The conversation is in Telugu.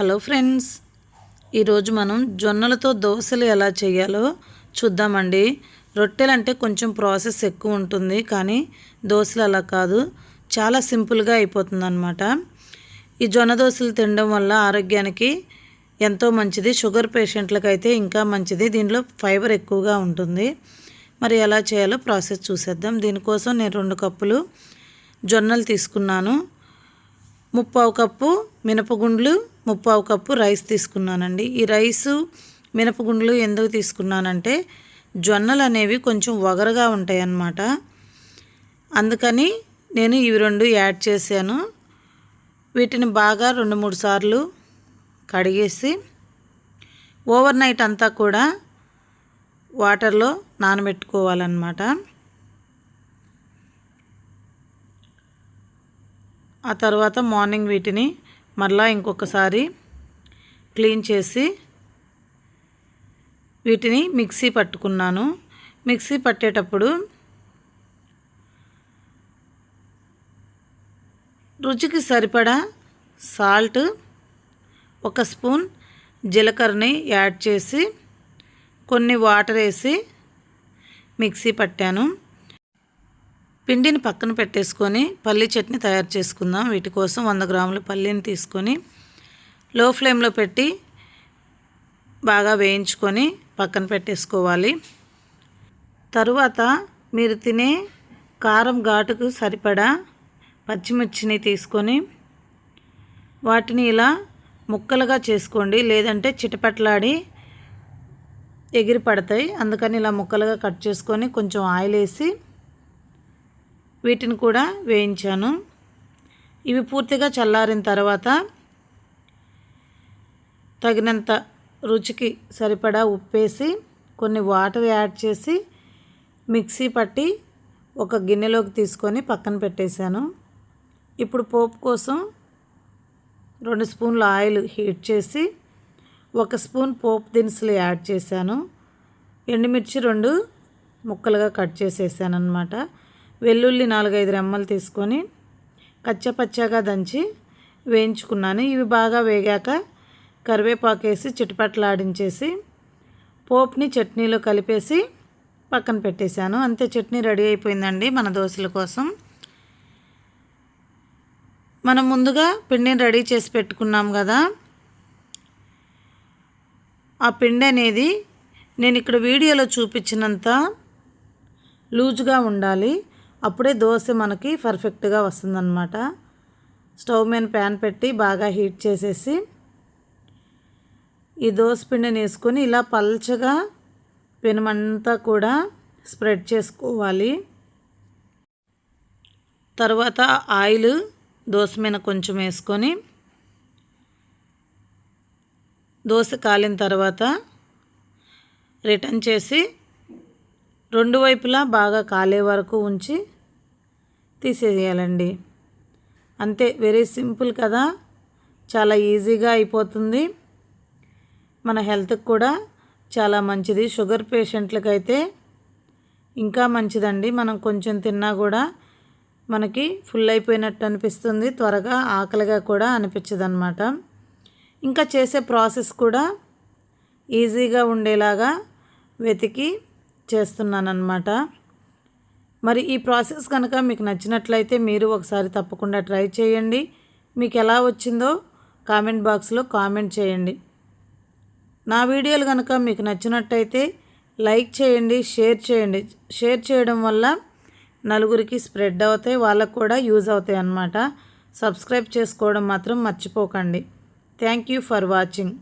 హలో ఫ్రెండ్స్ ఈరోజు మనం జొన్నలతో దోశలు ఎలా చేయాలో చూద్దామండి. రొట్టెలు అంటే కొంచెం ప్రాసెస్ ఎక్కువ ఉంటుంది కానీ దోశలు అలా కాదు. చాలా సింపుల్గా అయిపోతుంది అనమాట ఈ జొన్న దోశలు తినడం వల్ల ఆరోగ్యానికి ఎంతో మంచిది. షుగర్ పేషెంట్లకు అయితే ఇంకా మంచిది. దీనిలో ఫైబర్ ఎక్కువగా ఉంటుంది. మరి ఎలా చేయాలో ప్రాసెస్ చూసేద్దాం. దీనికోసం నేను రెండు కప్పులు జొన్నలు తీసుకున్నాను. ముప్పావు కప్పు మినపగుండ్లు ముప్పావు కప్పు రైస్ తీసుకున్నానండి. ఈ రైసు మినపగుండ్లు ఎందుకు తీసుకున్నానంటే జొన్నలు అనేవి కొంచెం వగరగా ఉంటాయి అన్నమాట అందుకని నేను ఇవి రెండు యాడ్ చేశాను. వీటిని బాగా రెండు మూడు సార్లు కడిగేసి ఓవర్ నైట్ అంతా కూడా వాటర్లో నానబెట్టుకోవాలన్నమాట. ఆ తర్వాత మార్నింగ్ వీటిని మరలా ఇంకొకసారి క్లీన్ చేసి వీటిని మిక్సీ పట్టుకున్నాను. మిక్సీ పట్టేటప్పుడు రుచికి సరిపడా సాల్ట్ ఒక స్పూన్ జీలకర్రని యాడ్ చేసి కొన్ని వాటర్ వేసి మిక్సీ పట్టాను. పిండిని పక్కన పెట్టేసుకొని పల్లి చట్నీ తయారు చేసుకుందాం. వీటి కోసం వంద గ్రాముల పల్లీని తీసుకొని లో ఫ్లేమ్లో పెట్టి బాగా వేయించుకొని పక్కన పెట్టేసుకోవాలి. తరువాత మీరు తినే కారం ఘాటుకు సరిపడా పచ్చిమిర్చిని తీసుకొని వాటిని ఇలా ముక్కలుగా చేసుకోండి. లేదంటే చిటపట్లాడి ఎగిరి పడతాయి అందుకని ఇలా ముక్కలుగా కట్ చేసుకొని కొంచెం ఆయిల్ వేసి వీటిని కూడా వేయించాను. ఇవి పూర్తిగా చల్లారిన తర్వాత తగినంత రుచికి సరిపడా ఉప్పేసి కొన్ని వాటర్ యాడ్ చేసి మిక్సీ పట్టి ఒక గిన్నెలోకి తీసుకొని పక్కన పెట్టేశాను. ఇప్పుడు పోపు కోసం రెండు స్పూన్ల ఆయిల్ హీట్ చేసి ఒక స్పూన్ పోపు దినుసులు యాడ్ చేశాను. ఎండుమిర్చి రెండు ముక్కలుగా కట్ చేసేసాను అనమాట వెల్లుల్లి నాలుగైదు రెమ్మలు తీసుకొని కచ్చపచ్చగా దంచి వేయించుకున్నాను. ఇవి బాగా వేగాక కరివేపాకు వేసి చిటిపట్లాడించేసి పోప్ని చట్నీలో కలిపేసి పక్కన పెట్టేశాను. అంతే చట్నీ రెడీ అయిపోయిందండి మన దోశల కోసం. మనం ముందుగా పిండిని రెడీ చేసి పెట్టుకున్నాం కదా. ఆ పిండి అనేది నేను ఇక్కడ వీడియోలో చూపించినంత లూజ్గా ఉండాలి. అప్పుడే దోశ మనకి పర్ఫెక్ట్గా వస్తుందన్నమాట. స్టవ్ మీద ప్యాన్ పెట్టి బాగా హీట్ చేసేసి ఈ దోశ పిండిని వేసుకొని ఇలా పల్చగా పెనమంతా కూడా స్ప్రెడ్ చేసుకోవాలి. తర్వాత ఆయిల్ దోశ మీద కొంచెం వేసుకొని దోశ కాలిన తర్వాత రిటర్న్ చేసి రెండు వైపులా బాగా కాలే వరకు ఉంచి తీసేయాలండి. అంతే వెరీ సింపుల్ కదా. చాలా ఈజీగా అయిపోతుంది. మన హెల్త్కి కూడా చాలా మంచిది. షుగర్ పేషెంట్లకైతే ఇంకా మంచిదండి. మనం కొంచెం తిన్నా కూడా మనకి ఫుల్ అయిపోయినట్టు అనిపిస్తుంది. త్వరగా ఆకలిగా కూడా అనిపించదు అనమాట ఇంకా చేసే ప్రాసెస్ కూడా ఈజీగా ఉండేలాగా వెతికి చేస్తున్నానమాట మరి ఈ ప్రాసెస్ కనుక మీకు నచ్చినట్లయితే మీరు ఒకసారి తప్పకుండా ట్రై చేయండి. మీకు ఎలా వచ్చిందో కామెంట్ బాక్స్లో కామెంట్ చేయండి. నా వీడియోలు కనుక మీకు నచ్చినట్టయితే లైక్ చేయండి షేర్ చేయండి. షేర్ చేయడం వల్ల నలుగురికి స్ప్రెడ్ అవుతాయి వాళ్ళకు కూడా యూజ్ అవుతాయి అన్నమాట. సబ్స్క్రైబ్ చేసుకోవడం మాత్రం మర్చిపోకండి. Thank you for watching.